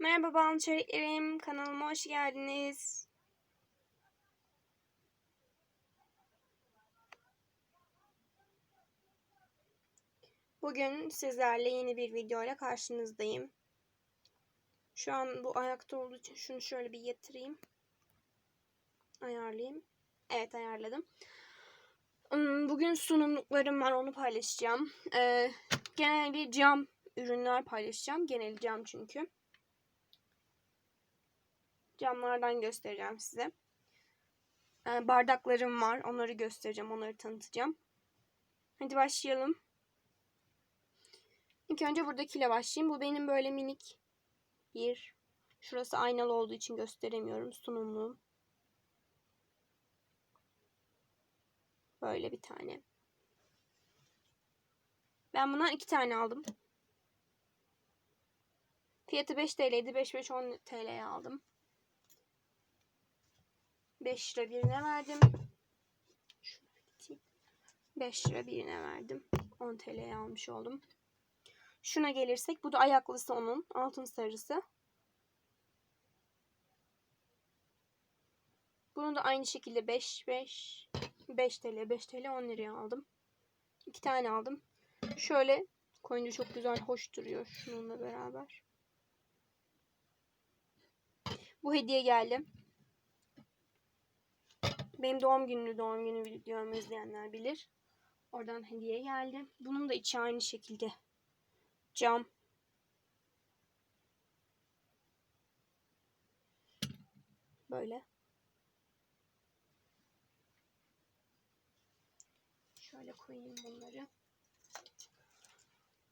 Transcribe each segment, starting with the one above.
Merhaba Bal Çeliklerim. Kanalıma hoş geldiniz. Bugün sizlerle yeni bir video ile karşınızdayım. Şu an bu ayakta olduğu için şunu şöyle bir yatırayım. Ayarlayayım. Evet ayarladım. Hmm, Bugün sunumluklarım var onu paylaşacağım. Ee, genel bir cam ürünler paylaşacağım. Genel cam çünkü. Camlardan göstereceğim size. Ee, bardaklarım var. Onları göstereceğim. Onları tanıtacağım. Hadi başlayalım. İlk önce buradakiyle başlayayım. Bu benim böyle minik bir. Şurası aynalı olduğu için gösteremiyorum. Sunumluğum. Böyle bir tane. Ben bundan iki tane aldım. Fiyatı 5 TL'ydi. 5 5 10 TL'ye aldım. 5 lira birine verdim. 5 lira birine verdim. 10 TL'ye almış oldum. Şuna gelirsek bu da ayaklısı onun. Altın sarısı. Bunu da aynı şekilde 5 5 5 TL 5 TL 10 liraya aldım. 2 tane aldım. Şöyle koyunca çok güzel hoş duruyor şununla beraber. Bu hediye geldi. Benim doğum günü doğum günü videomu izleyenler bilir. Oradan hediye geldi. Bunun da içi aynı şekilde. Cam. Böyle. Şöyle koyayım bunları.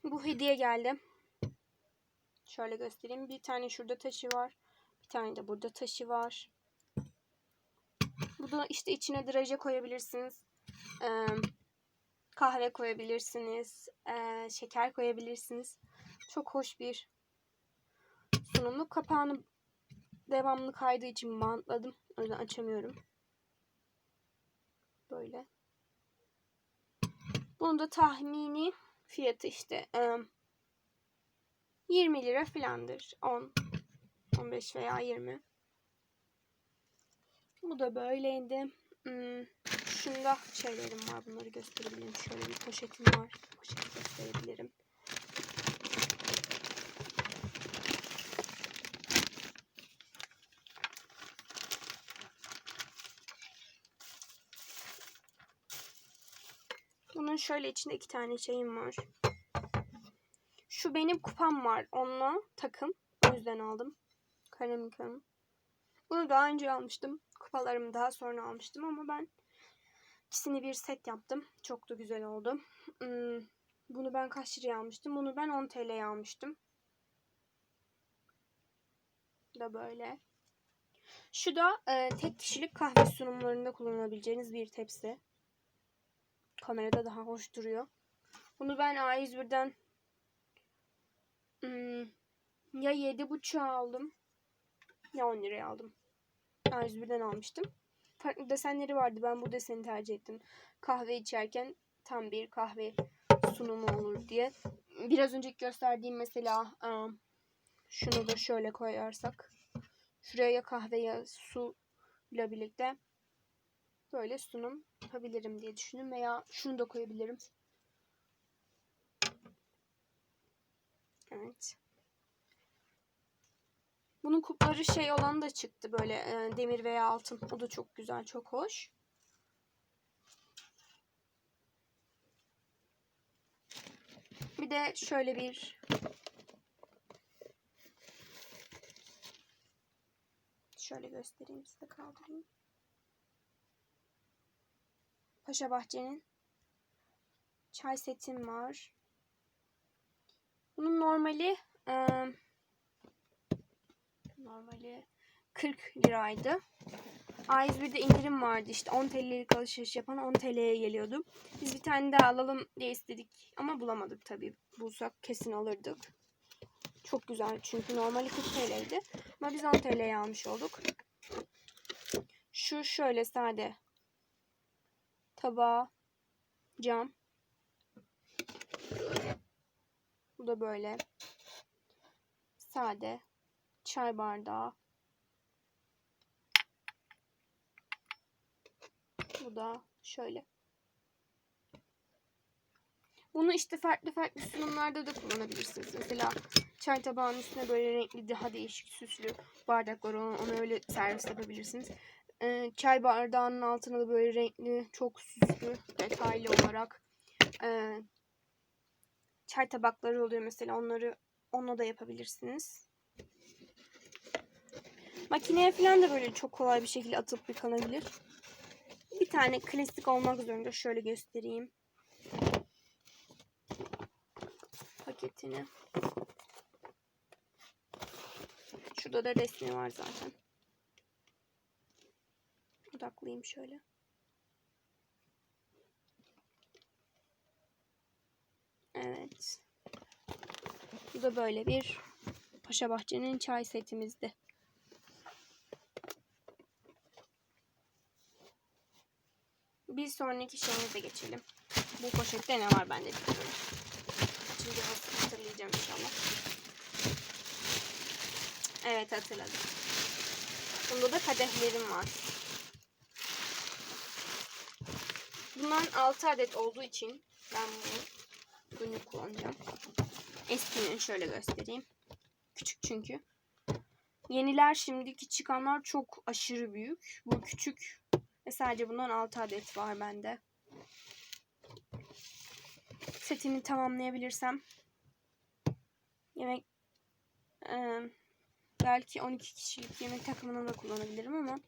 Bu hediye geldi. Şöyle göstereyim. Bir tane şurada taşı var. Bir tane de burada taşı var. Bu da işte içine draje koyabilirsiniz. Ee, kahve koyabilirsiniz. Ee, şeker koyabilirsiniz. Çok hoş bir sunumlu. Kapağını devamlı kaydığı için bantladım. O yüzden açamıyorum. Böyle. Bunun da tahmini fiyatı işte e, 20 lira filandır. 10, 15 veya 20. Da böyleydi. Hmm, şunda şeylerim var. Bunları gösterebilirim. Şöyle bir poşetim var. Poşeti gösterebilirim. Bunun şöyle içinde iki tane şeyim var. Şu benim kupam var. Onunla takım. O yüzden aldım. Karamika'nın. Bunu daha önce almıştım. Kupalarımı daha sonra almıştım ama ben ikisini bir set yaptım. Çok da güzel oldu. Hmm, bunu ben kaç liraya almıştım? Bunu ben 10 TL'ye almıştım. Da böyle. Şu da e, tek kişilik kahve sunumlarında kullanabileceğiniz bir tepsi. Kamerada daha hoş duruyor. Bunu ben A101'den hmm, ya 7.5 aldım ya 10 liraya aldım. A101'den almıştım. Farklı desenleri vardı. Ben bu deseni tercih ettim. Kahve içerken tam bir kahve sunumu olur diye. Biraz önceki gösterdiğim mesela ıı, şunu da şöyle koyarsak. Şuraya ya kahve ya su ile birlikte böyle sunum yapabilirim diye düşündüm. Veya şunu da koyabilirim. Evet. Bunun kupları şey olan da çıktı böyle e, demir veya altın. O da çok güzel, çok hoş. Bir de şöyle bir şöyle göstereyim size kaldırayım. Paşa Bahçe'nin çay setim var. Bunun normali ıı, normali 40 liraydı. A101'de indirim vardı işte 10 TL'lik alışveriş yapan 10 TL'ye geliyordu. Biz bir tane daha alalım diye istedik ama bulamadık tabii. Bulsak kesin alırdık. Çok güzel çünkü normali 40 TL'ydi. Ama biz 10 TL'ye almış olduk. Şu şöyle sade tabağı cam. Bu da böyle sade çay bardağı. Bu da şöyle. Bunu işte farklı farklı sunumlarda da kullanabilirsiniz. Mesela çay tabağının üstüne böyle renkli daha değişik süslü bardaklar onu, onu öyle servis yapabilirsiniz. Ee, çay bardağının altına da böyle renkli çok süslü detaylı olarak e, çay tabakları oluyor mesela onları onunla da yapabilirsiniz. Makineye falan da böyle çok kolay bir şekilde atıp yıkanabilir. Bir tane klasik olmak zorunda. Şöyle göstereyim. Paketini. Şurada da resmi var zaten. Odaklayayım şöyle. Evet. Bu da böyle bir Paşa Bahçe'nin çay setimizdi. Bir sonraki şeyimize geçelim. Bu poşette ne var bende bilmiyorum. Şimdi hatırlayacağım inşallah. Evet hatırladım. Bunda da kadehlerim var. Bundan 6 adet olduğu için ben bunu günlük kullanacağım. Eskinin şöyle göstereyim. Küçük çünkü. Yeniler şimdiki çıkanlar çok aşırı büyük. Bu küçük ve sadece bundan 6 adet var bende. Setimi tamamlayabilirsem yemek e, belki 12 kişilik yemek takımını da kullanabilirim ama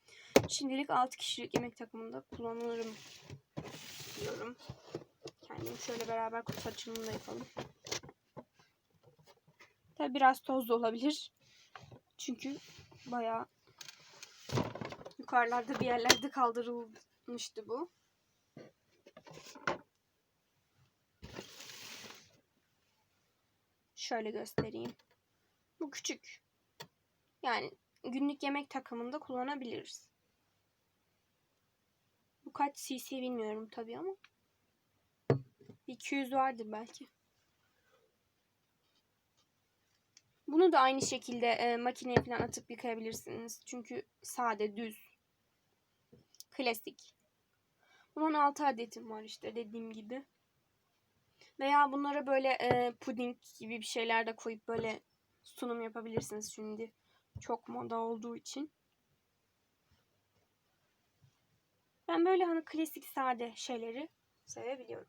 şimdilik 6 kişilik yemek takımında kullanırım diyorum. Kendim şöyle beraber kutu da yapalım. Tabi biraz tozlu olabilir. Çünkü bayağı yukarılarda bir yerlerde kaldırılmıştı bu. Şöyle göstereyim. Bu küçük. Yani günlük yemek takımında kullanabiliriz. Bu kaç cc bilmiyorum tabii ama 200 vardır belki. Bunu da aynı şekilde e, makineye falan atıp yıkayabilirsiniz. Çünkü sade, düz. Klasik. Bunun 6 adetim var işte dediğim gibi. Veya bunlara böyle e, puding gibi bir şeyler de koyup böyle sunum yapabilirsiniz şimdi. Çok moda olduğu için. Ben böyle hani klasik sade şeyleri sevebiliyorum.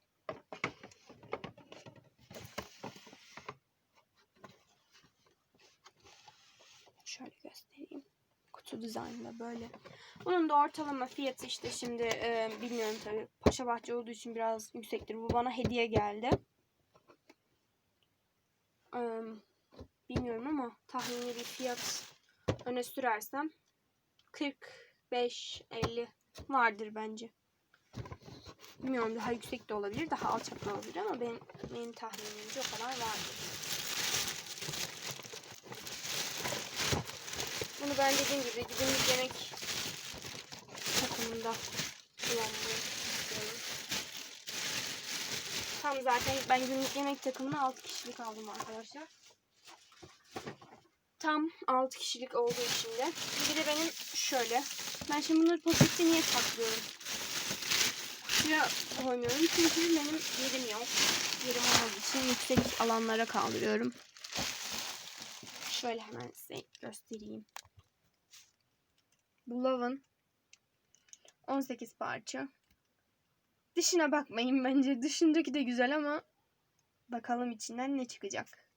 Şöyle göstereyim. Kutu dizaynında böyle. Bunun da ortalama fiyatı işte şimdi e, bilmiyorum tabii. Paşa Bahçe olduğu için biraz yüksektir. Bu bana hediye geldi. E, bilmiyorum ama tahmini bir fiyat öne sürersem 45-50 vardır bence. Bilmiyorum daha yüksek de olabilir, daha alçak da olabilir ama benim, benim tahminimce o kadar vardır. Bunu ben dediğim gibi günlük yemek takımında kullanmayı istiyorum. Tam zaten ben günlük yemek takımını 6 kişilik aldım arkadaşlar. Tam 6 kişilik olduğu için de. Bir de benim şöyle. Ben şimdi bunları poşette niye saklıyorum? Şuraya koymuyorum çünkü benim yerim yok. Yerim olmadığı için yüksek alanlara kaldırıyorum. Şöyle hemen size göstereyim. Bu lavın 18 parça. Dışına bakmayın bence. Dışındaki de güzel ama bakalım içinden ne çıkacak.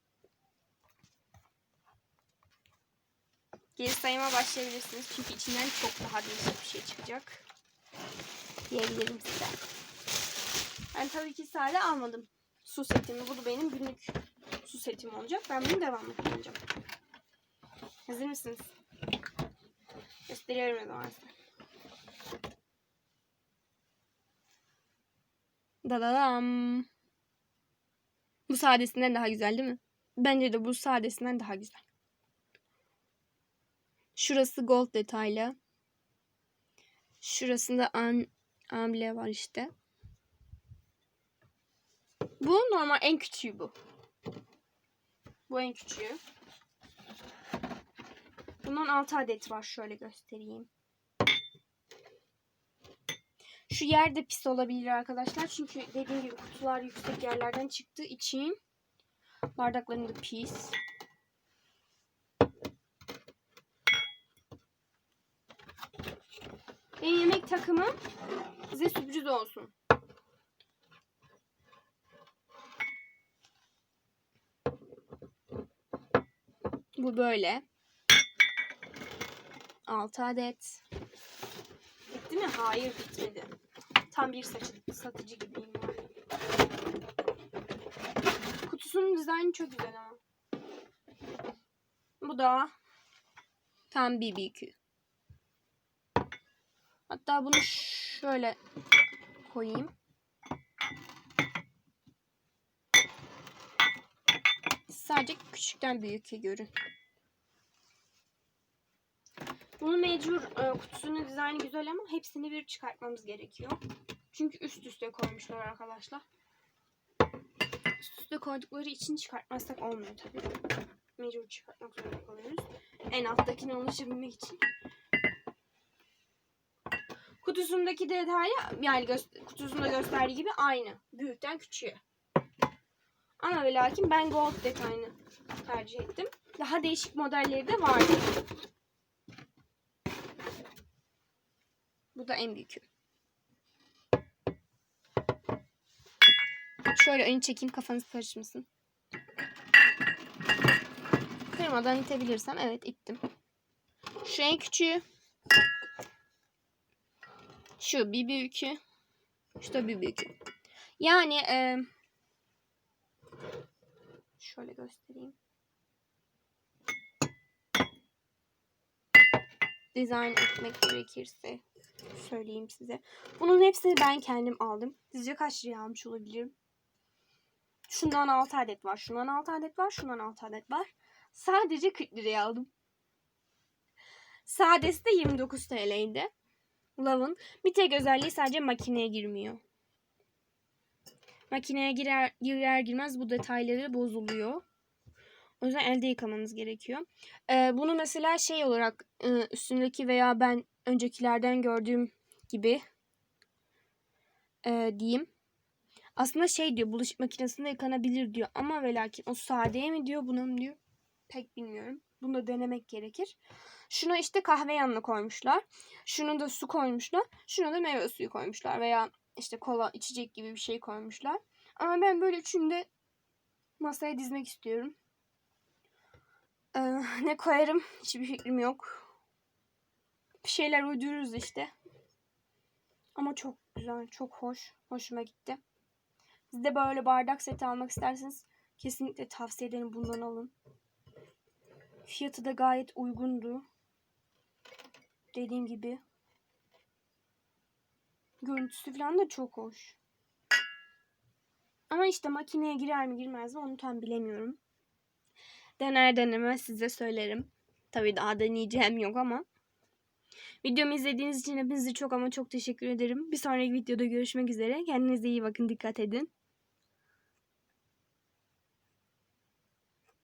Geri sayıma başlayabilirsiniz. Çünkü içinden çok daha değişik bir şey çıkacak. Diyebilirim size. Ben tabii ki sade almadım. Su setimi. Bu da benim günlük su setim olacak. Ben bunu devamlı kullanacağım. Hazır mısınız? Gösteriyorum o zaman size. Dadadam. Bu sadesinden daha güzel değil mi? Bence de bu sadesinden daha güzel. Şurası gold detaylı. Şurasında an amble var işte. Bu normal en küçüğü bu. Bu en küçüğü. Bundan 6 adet var. Şöyle göstereyim. Şu yer de pis olabilir arkadaşlar. Çünkü dediğim gibi kutular yüksek yerlerden çıktığı için bardaklarım da pis. Benim yemek takımım size sürpriz olsun. Bu böyle. 6 adet. Bitti mi? Hayır bitmedi. Tam bir saçı, satıcı gibiyim ben. Kutusunun dizaynı çok güzel ama. Bu da tam BBQ. Hatta bunu şöyle koyayım. Sadece küçükten büyüke görün. Bunu mecbur e, kutusunun dizaynı güzel ama hepsini bir çıkartmamız gerekiyor. Çünkü üst üste koymuşlar arkadaşlar. Üst üste koydukları için çıkartmazsak olmuyor tabii. Mecbur çıkartmak zorunda kalıyoruz. En alttakine ulaşabilmek için. Kutusundaki detayı yani gö- kutusunda gösterdiği gibi aynı. Büyükten küçüğe. Ama ve lakin ben gold detayını tercih ettim. Daha değişik modelleri de vardı. Bu da en büyükü. Şöyle önü çekeyim kafanız karışmasın. Kırmadan itebilirsem evet ittim. Şu en küçüğü. Şu bir büyükü. Şu da bir büyükü. Yani e, şöyle göstereyim. Dizayn etmek gerekirse söyleyeyim size. Bunun hepsini ben kendim aldım. Sizce kaç liraya almış olabilirim? Şundan 6 adet var. Şundan 6 adet var. Şundan 6 adet var. Sadece 40 liraya aldım. Sadesi de 29 TL'ydi. Love'ın bir tek özelliği sadece makineye girmiyor. Makineye girer, girer girmez bu detayları bozuluyor. O yüzden elde yıkamanız gerekiyor. Ee, bunu mesela şey olarak e, üstündeki veya ben öncekilerden gördüğüm gibi e, diyeyim. Aslında şey diyor bulaşık makinesinde yıkanabilir diyor ama ve lakin o sadeye mi diyor buna mı diyor pek bilmiyorum. Bunu da denemek gerekir. Şuna işte kahve yanına koymuşlar. Şunu da su koymuşlar. Şuna da meyve suyu koymuşlar veya işte kola içecek gibi bir şey koymuşlar. Ama ben böyle üçünü de masaya dizmek istiyorum. Ee, ne koyarım hiçbir fikrim yok. Bir şeyler uydururuz işte. Ama çok güzel, çok hoş. Hoşuma gitti. Siz de böyle bardak seti almak isterseniz kesinlikle tavsiye ederim bundan alın. Fiyatı da gayet uygundu. Dediğim gibi. Görüntüsü falan da çok hoş. Ama işte makineye girer mi girmez mi onu tam bilemiyorum. Dener denemez size söylerim. Tabii daha deneyeceğim yok ama. Videomu izlediğiniz için hepinize çok ama çok teşekkür ederim. Bir sonraki videoda görüşmek üzere. Kendinize iyi bakın. Dikkat edin.